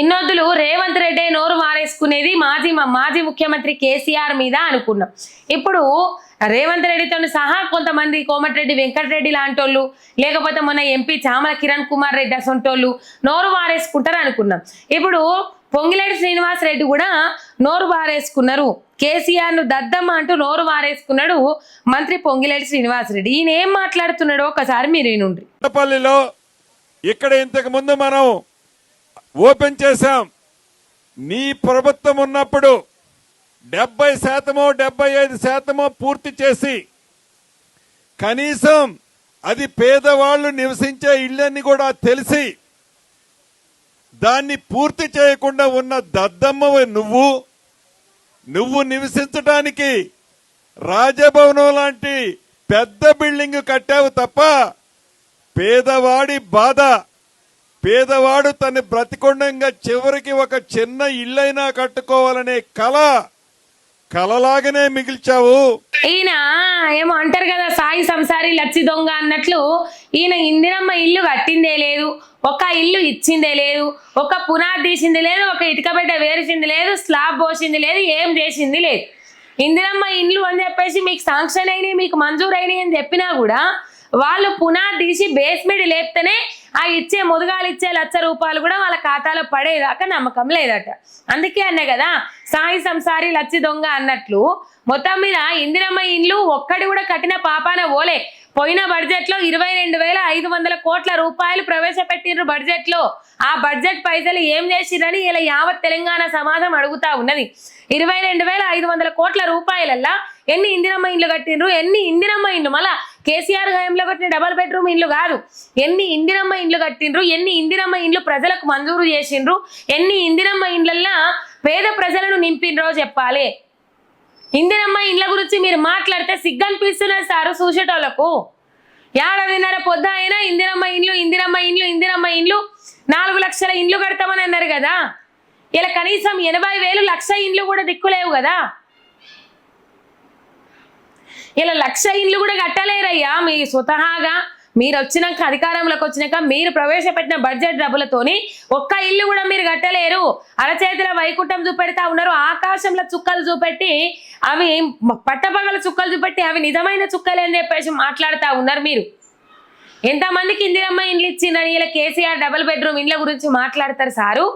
ఇన్నొద్దులు రేవంత్ రెడ్డి నోరు మారేసుకునేది మాజీ మాజీ ముఖ్యమంత్రి కేసీఆర్ మీద అనుకున్నాం. ఇప్పుడు రేవంత్ రెడ్డితో సహా కొంతమంది కోమటిరెడ్డి వెంకటరెడ్డి లాంటోళ్ళు లేకపోతే మొన్న ఎంపీ చామల కిరణ్ కుమార్ రెడ్డి అసొంటోళ్ళు నోరు మారేసుకుంటారు అనుకున్నాం. ఇప్పుడు పొంగిలేటి శ్రీనివాస్ రెడ్డి కూడా నోరు వారేసుకున్నారు కేసీఆర్ను దద్దమ్మ అంటూ నోరు వారేసుకున్నాడు మంత్రి పొంగిలేటి శ్రీనివాస్ రెడ్డి. ఈయన ఏం మాట్లాడుతున్నాడో ఒకసారి మీరు వినుండ్రి. ఇక్కడ ఇంతకు ముందు మనం ఓపెన్ చేశాం. నీ ప్రభుత్వం ఉన్నప్పుడు డెబ్బై శాతమో డెబ్బై ఐదు శాతమో పూర్తి చేసి కనీసం అది పేదవాళ్ళు నివసించే ఇళ్ళని కూడా తెలిసి దాన్ని పూర్తి చేయకుండా ఉన్న దద్దమ్మ నువ్వు నువ్వు నివసించడానికి రాజభవనం లాంటి పెద్ద బిల్డింగ్ కట్టావు తప్ప పేదవాడి బాధ పేదవాడు తన బ్రతికొండంగా చివరికి ఒక చిన్న ఇల్లైనా కట్టుకోవాలనే కళ కలలాగానే మిగిల్చావు. ఈయన ఏమో అంటారు కదా సాయి సంసారి లచ్చి దొంగ అన్నట్లు ఈయన ఇందిరమ్మ ఇల్లు కట్టిందే లేదు ఒక ఇల్లు ఇచ్చిందే లేదు ఒక పునాది తీసింది లేదు ఒక ఇటుక బిడ్డ వేరిసింది లేదు స్లాబ్ పోసింది లేదు ఏం చేసింది లేదు. ఇందిరమ్మ ఇల్లు అని చెప్పేసి మీకు శాంక్షన్ అయినాయి మీకు మంజూరు అయినాయి అని చెప్పినా కూడా వాళ్ళు పునాది తీసి బేస్మెంట్ లేపితేనే ఆ ఇచ్చే ముదుగాలు ఇచ్చే లక్ష రూపాయలు కూడా వాళ్ళ ఖాతాలో పడేదాకా నమ్మకం లేదట. అందుకే అన్న కదా సాయి సంసారి లచ్చి దొంగ అన్నట్లు మొత్తం మీద ఇందిరమ్మ ఇండ్లు ఒక్కడి కూడా కట్టిన పాపాన ఓలే. పోయిన బడ్జెట్లో ఇరవై రెండు వేల ఐదు వందల కోట్ల రూపాయలు ప్రవేశపెట్టిండ్రు బడ్జెట్లో ఆ బడ్జెట్ పైసలు ఏం చేసిరని ఇలా యావత్ తెలంగాణ సమాజం అడుగుతా ఉన్నది. ఇరవై రెండు వేల ఐదు వందల కోట్ల రూపాయలల్లా ఎన్ని ఇందిరమ్మ ఇండ్లు కట్టిండ్రు ఎన్ని ఇందిరమ్మ ఇండ్లు? మళ్ళా కేసీఆర్ హయాంలో కట్టిన డబల్ బెడ్రూమ్ ఇండ్లు కాదు. ఎన్ని ఇందిరమ్మ ఇండ్లు కట్టిండ్రు ఎన్ని ఇందిరమ్మ ఇండ్లు ప్రజలకు మంజూరు చేసిండ్రు ఎన్ని ఇందిరమ్మ ఇండ్లల్లా పేద ప్రజలను నింపిండ్రో చెప్పాలి. ఇందిరమ్మ ఇండ్ల గురించి మీరు మాట్లాడితే సిగ్గనిపిస్తున్నారు సారు చూసేటోళ్ళకు. ఏడాదిన్నర పొద్దు అయినా ఇందిరమ్మ ఇండ్లు ఇందిరమ్మ ఇండ్లు ఇందిరమ్మ ఇండ్లు నాలుగు లక్షల ఇండ్లు కడతామని అన్నారు కదా. ఇలా కనీసం ఎనభై వేలు లక్ష ఇండ్లు కూడా దిక్కులేవు కదా. ఇలా లక్ష ఇండ్లు కూడా కట్టలేరయ్యా. మీ స్వతహాగా మీరు వచ్చినాక అధికారంలోకి వచ్చినాక మీరు ప్రవేశపెట్టిన బడ్జెట్ డబ్బులతోని ఒక్క ఇల్లు కూడా మీరు కట్టలేరు. అరచేతుల వైకుంఠం చూపెడతా ఉన్నారు. ఆకాశంలో చుక్కలు చూపెట్టి అవి పట్టపగల చుక్కలు చూపెట్టి అవి నిజమైన చుక్కలే అని చెప్పేసి మాట్లాడుతూ ఉన్నారు మీరు. ఎంతమందికి ఇందిరమ్మ ఇండ్లు ఇచ్చిందని ఇలా కేసీఆర్ డబుల్ బెడ్రూమ్ ఇండ్ల గురించి మాట్లాడతారు సారు?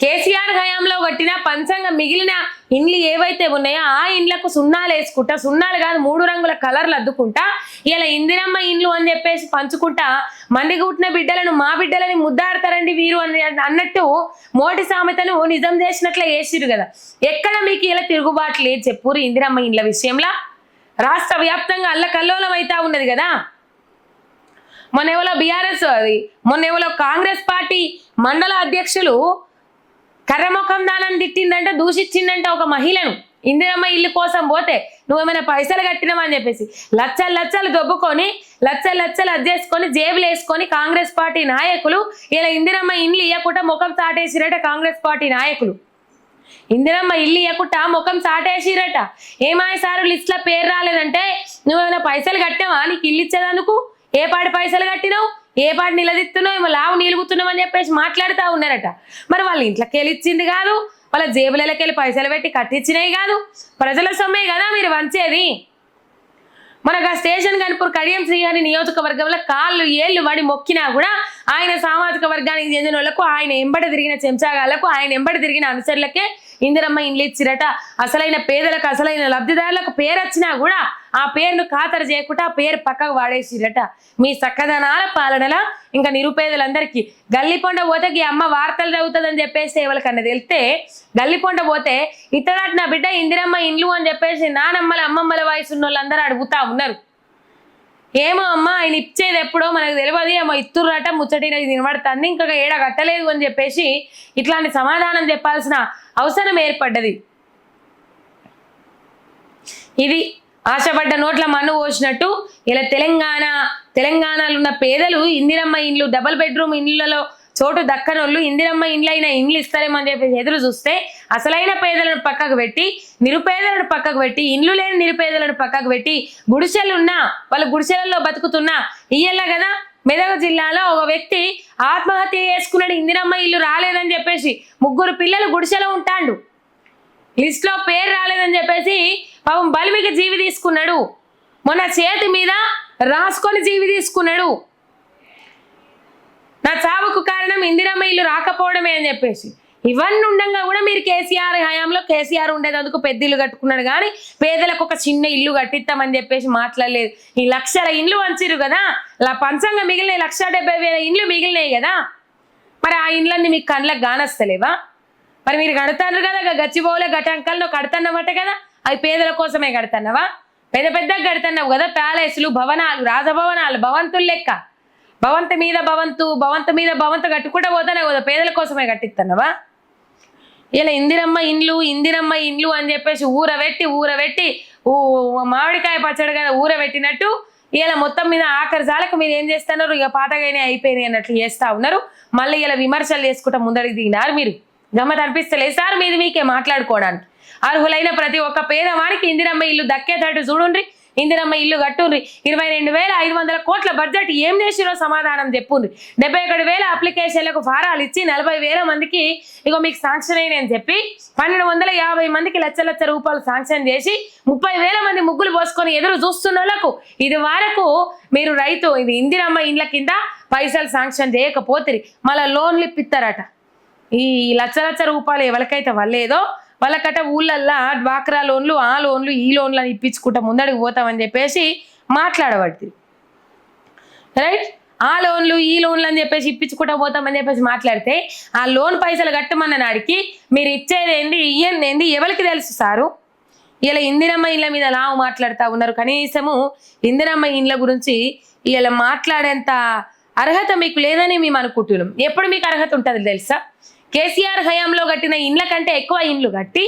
కేసీఆర్ హయాంలో కట్టిన పంచంగా మిగిలిన ఇండ్లు ఏవైతే ఉన్నాయో ఆ ఇండ్లకు సున్నాలు వేసుకుంటా సున్నాలు కాదు మూడు రంగుల కలర్లు అద్దుకుంటా ఇలా ఇందిరమ్మ ఇండ్లు అని చెప్పేసి పంచుకుంటా మంది కుట్టిన బిడ్డలను మా బిడ్డలని ముద్దాడతారండి వీరు అని అన్నట్టు మోటి సామెతను నిజం చేసినట్లే వేసిరు కదా. ఎక్కడ మీకు ఇలా తిరుగుబాటు లేదు చెప్పురు ఇందిరమ్మ ఇండ్ల విషయంలో? రాష్ట్ర వ్యాప్తంగా అల్లకల్లోలం అవుతా ఉన్నది కదా. మొన్న ఎవరో బీఆర్ఎస్ అది మొన్న ఎవరో కాంగ్రెస్ పార్టీ మండల అధ్యక్షులు కర్రముఖం దానని తిట్టిందంటే దూషించిందంటే ఒక మహిళను. ఇందిరమ్మ ఇల్లు కోసం పోతే నువ్వేమైనా పైసలు కట్టినావని చెప్పేసి లచ్చలు లచ్చలు దొబ్బుకొని లచ్చలు లచ్చలు అద్దేసుకొని జేబులు వేసుకొని కాంగ్రెస్ పార్టీ నాయకులు ఇలా ఇందిరమ్మ ఇల్లు ఇవ్వకుండా ముఖం చాటేసిరట కాంగ్రెస్ పార్టీ నాయకులు. ఇందిరమ్మ ఇల్లు ఇవ్వకుండా ముఖం చాటేసిరట. ఏమాయి సారు లిస్ట్లో పేరు రాలేదంటే నువ్వేమైనా పైసలు కట్టావా నీకు ఇల్లు ఇచ్చేదానుకు ఏ పాటి పైసలు కట్టినావు? ఏ పాటి నిలదీస్తున్నావు ఏమో లావు నిలుగుతున్నావు అని చెప్పేసి మాట్లాడుతూ ఉన్నారట. మరి వాళ్ళ ఇంట్లోకి వెళ్ళి ఇచ్చింది కాదు వాళ్ళ జేబులకి వెళ్ళి పైసలు పెట్టి కట్టించినవి కాదు ప్రజల సొమ్మే కదా మీరు వంచేది. మనకు ఆ స్టేషన్ కనుపూర్ కడియం శ్రీహరి నియోజకవర్గంలో కాళ్ళు ఏళ్ళు వాడి మొక్కినా కూడా ఆయన సామాజిక వర్గానికి చెందిన వాళ్ళకు ఆయన ఎంబడ తిరిగిన చెంచాగాళ్ళకు ఆయన ఎంబడి తిరిగిన అనుసరులకే ఇందిరమ్మ ఇండ్లు ఇచ్చిరట. అసలైన పేదలకు అసలైన లబ్ధిదారులకు పేరు వచ్చినా కూడా ఆ పేరును ఖాతరు చేయకుండా ఆ పేరు పక్కకు వాడేసిరట. మీ చక్కదనాల పాలనల ఇంకా నిరుపేదలందరికీ గల్లిపొండ పోతే ఈ అమ్మ వార్తలు చదువుతుందని చెప్పేసి ఎవరికన్నా తెలిస్తే గల్లిపొండ పోతే ఇతడాటి నా బిడ్డ ఇందిరమ్మ ఇండ్లు అని చెప్పేసి నానమ్మల అమ్మమ్మల వయసు ఉన్న వాళ్ళందరూ అడుగుతా ఉన్నారు. ఏమో అమ్మ ఆయన ఇచ్చేది ఎప్పుడో మనకు తెలియదు ఏమో ఇత్తుర్రట ముచ్చటిన ఇది వినబడుతుంది ఇంకా ఏడ కట్టలేదు అని చెప్పేసి ఇట్లాంటి సమాధానం చెప్పాల్సిన అవసరం ఏర్పడ్డది. ఇది ఆశపడ్డ నోట్ల మన్ను పోసినట్టు ఇలా తెలంగాణ తెలంగాణలో ఉన్న పేదలు ఇందిరమ్మ ఇండ్లు డబల్ బెడ్రూమ్ ఇండ్లలో చోటు దక్కనోళ్ళు ఇందిరమ్మ ఇండ్లు అయినా ఇండ్లు ఇస్తారేమో అని చెప్పేసి ఎదురు చూస్తే అసలైన పేదలను పక్కకు పెట్టి నిరుపేదలను పక్కకు పెట్టి ఇండ్లు లేని నిరుపేదలను పక్కకు పెట్టి గుడిసెలున్నా వాళ్ళ గుడిసెలలో బతుకుతున్నా ఇయ్యలా కదా. మెదక్ జిల్లాలో ఒక వ్యక్తి ఆత్మహత్య చేసుకున్నాడు ఇందిరమ్మ ఇల్లు రాలేదని చెప్పేసి ముగ్గురు పిల్లలు గుడిసెలో ఉంటాండు. లిస్ట్లో పేరు రాలేదని చెప్పేసి పాపం బలిమికి జీవి తీసుకున్నాడు. మొన్న చేతి మీద రాసుకొని జీవి తీసుకున్నాడు. నా చావుకు కారణం ఇందిరమ్మ ఇల్లు రాకపోవడమే అని చెప్పేసి. ఇవన్నీ ఉండగా కూడా మీరు కేసీఆర్ హయాంలో కేసీఆర్ ఉండేందుకు పెద్ద ఇల్లు కట్టుకున్నాడు కానీ పేదలకు ఒక చిన్న ఇల్లు కట్టిస్తామని చెప్పేసి మాట్లాడలేదు. ఈ లక్షల ఇండ్లు వంచిరు కదా? ఇలా పంచంగా మిగిలిన లక్ష డెబ్బై వేల ఇండ్లు మిగిలినాయి కదా? మరి ఆ ఇండ్లన్నీ మీకు కళ్ళకు గానస్తలేవా? మరి మీరు కడతారు కదా? గచ్చిబోలే గచ్చిబౌలే గటంకల్లో కడుతున్నామట కదా? అవి పేదల కోసమే కడుతున్నావా? పెద్ద పెద్దగా కడుతున్నావు కదా? ప్యాలెస్లు భవనాలు రాజభవనాలు భవంతులు లెక్క. భవంత మీద భవంతు భవంతు మీద భవంతు కట్టుకుంటే పోతానే కదా పేదల కోసమే కట్టిస్తున్నావా ఇలా ఇందిరమ్మ ఇండ్లు ఇందిరమ్మ ఇండ్లు అని చెప్పేసి ఊరబెట్టి ఊరబెట్టి మామిడికాయ పచ్చడి కదా ఊరబెట్టినట్టు ఇలా మొత్తం మీద ఆఖరి జాలకు మీరు ఏం చేస్తున్నారు? ఇక పాతగానే అయిపోయినాయి అన్నట్లు చేస్తా ఉన్నారు. మళ్ళీ ఇలా విమర్శలు చేసుకుంటా ముందరికి దిగినారు మీరు. గమ్మత అనిపిస్తలేదు. సార్ మీది మీకే మాట్లాడుకోవడానికి. అర్హులైన ప్రతి ఒక్క పేదవానికి ఇందిరమ్మ ఇల్లు దక్కేటట్టు చూడండి ఇందిరమ్మ ఇల్లు కట్టుండ్రి ఇరవై రెండు వేల ఐదు వందల కోట్ల బడ్జెట్ ఏం చేసిరో సమాధానం చెప్పుండ్రి డెబ్బై ఒకటి వేల అప్లికేషన్లకు ఫారాలు ఇచ్చి నలభై వేల మందికి ఇగో మీకు శాంక్షన్ అయినని అని చెప్పి పన్నెండు వందల యాభై మందికి లక్ష లక్ష రూపాయలు శాంక్షన్ చేసి ముప్పై వేల మంది ముగ్గులు పోసుకొని ఎదురు చూస్తున్న వాళ్ళకు ఇది వరకు మీరు రైతు ఇది ఇందిరమ్మ ఇండ్ల కింద పైసలు శాంక్షన్ చేయకపోతే మళ్ళీ లోన్లు ఇప్పిస్తారట ఈ లక్ష లక్ష రూపాయలు ఎవరికైతే వల్లేదో వాళ్ళకట ఊళ్ళల్లా డ్వాక్రా లోన్లు ఆ లోన్లు ఈ లోన్లు అని ఇప్పించుకుంటా ముందడికి పోతామని చెప్పేసి మాట్లాడబడుతుంది రైట్ ఆ లోన్లు ఈ లోన్లు అని చెప్పేసి ఇప్పించుకుంటా పోతామని చెప్పేసి మాట్లాడితే ఆ లోన్ పైసలు కట్టమన్న నాడికి మీరు ఇచ్చేది ఏంది ఇయ్యంది ఏంది ఎవరికి తెలుసు సారు? ఇలా ఇందిరమ్మ ఇళ్ళ మీద లావు మాట్లాడుతూ ఉన్నారు. కనీసము ఇందిరమ్మ ఇండ్ల గురించి ఇలా మాట్లాడేంత అర్హత మీకు లేదని మేము అనుకుంటున్నాం. ఎప్పుడు మీకు అర్హత ఉంటుంది తెలుసా? కేసీఆర్ హయాంలో కట్టిన ఇండ్ల కంటే ఎక్కువ ఇండ్లు కట్టి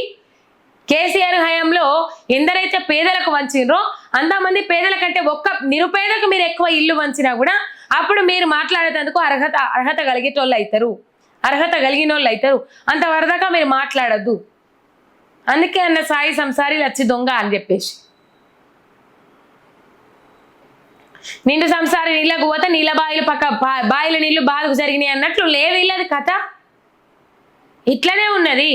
కేసీఆర్ హయాంలో ఎందరైతే పేదలకు వంచినరో అంతమంది పేదల కంటే ఒక్క నిరుపేదకు మీరు ఎక్కువ ఇల్లు వంచినా కూడా అప్పుడు మీరు మాట్లాడేటందుకు అర్హత అర్హత కలిగేటోళ్ళు అవుతారు అర్హత కలిగిన వాళ్ళు అవుతారు అంత వరదాకా మీరు మాట్లాడద్దు. అందుకే అన్న సాయి సంసారి లచ్చి దొంగ అని చెప్పేసి. నిండు సంసారి నీళ్ళకు పోతే నీళ్ళ బాయిలు పక్క బా- బాయిల నీళ్ళు బాధకు జరిగినాయి అన్నట్లు లేదు కథ. ఇట్లనే ఉన్నది.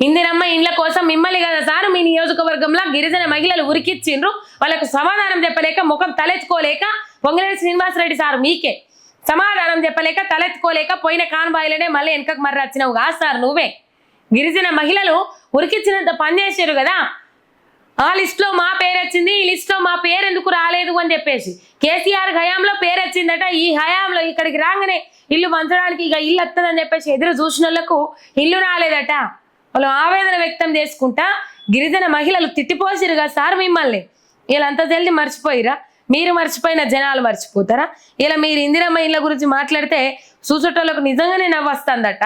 ఇందిరమ్మ ఇండ్ల కోసం మిమ్మల్ని కదా సార్ మీ నియోజకవర్గంలో గిరిజన మహిళలు ఉరికిచ్చిండ్రు. వాళ్ళకు సమాధానం చెప్పలేక ముఖం తలెత్తుకోలేక పొంగిరెడ్డి శ్రీనివాసరెడ్డి సార్ మీకే. సమాధానం చెప్పలేక తలెత్తుకోలేక పోయిన కాన్బాయిలనే మళ్ళీ వెనకకు మర్రి వచ్చినావు. కాదు సార్ నువ్వే. గిరిజన మహిళలు ఉరికిచ్చినంత పనిచేసారు కదా. ఆ లిస్ట్లో మా పేరు వచ్చింది ఈ లిస్ట్లో మా పేరు ఎందుకు రాలేదు అని చెప్పేసి. కేసీఆర్ హయాంలో పేరు వచ్చిందట ఈ హయాంలో ఇక్కడికి రాగానే ఇల్లు పంచడానికి ఇక ఇల్లు వస్తుందని చెప్పేసి ఎదురు చూసిన ఇల్లు రాలేదట. వాళ్ళు ఆవేదన వ్యక్తం చేసుకుంటా గిరిజన మహిళలు తిట్టిపోసిరుగా కదా సార్ మిమ్మల్ని. వీళ్ళంతా జల్ది మర్చిపోయిరా? మీరు మర్చిపోయిన జనాలు మర్చిపోతారా? ఇలా మీరు ఇందిరమ్మ ఇళ్ళ గురించి మాట్లాడితే చూసేటోళ్ళకు నిజంగానే నవ్వొస్తుందట.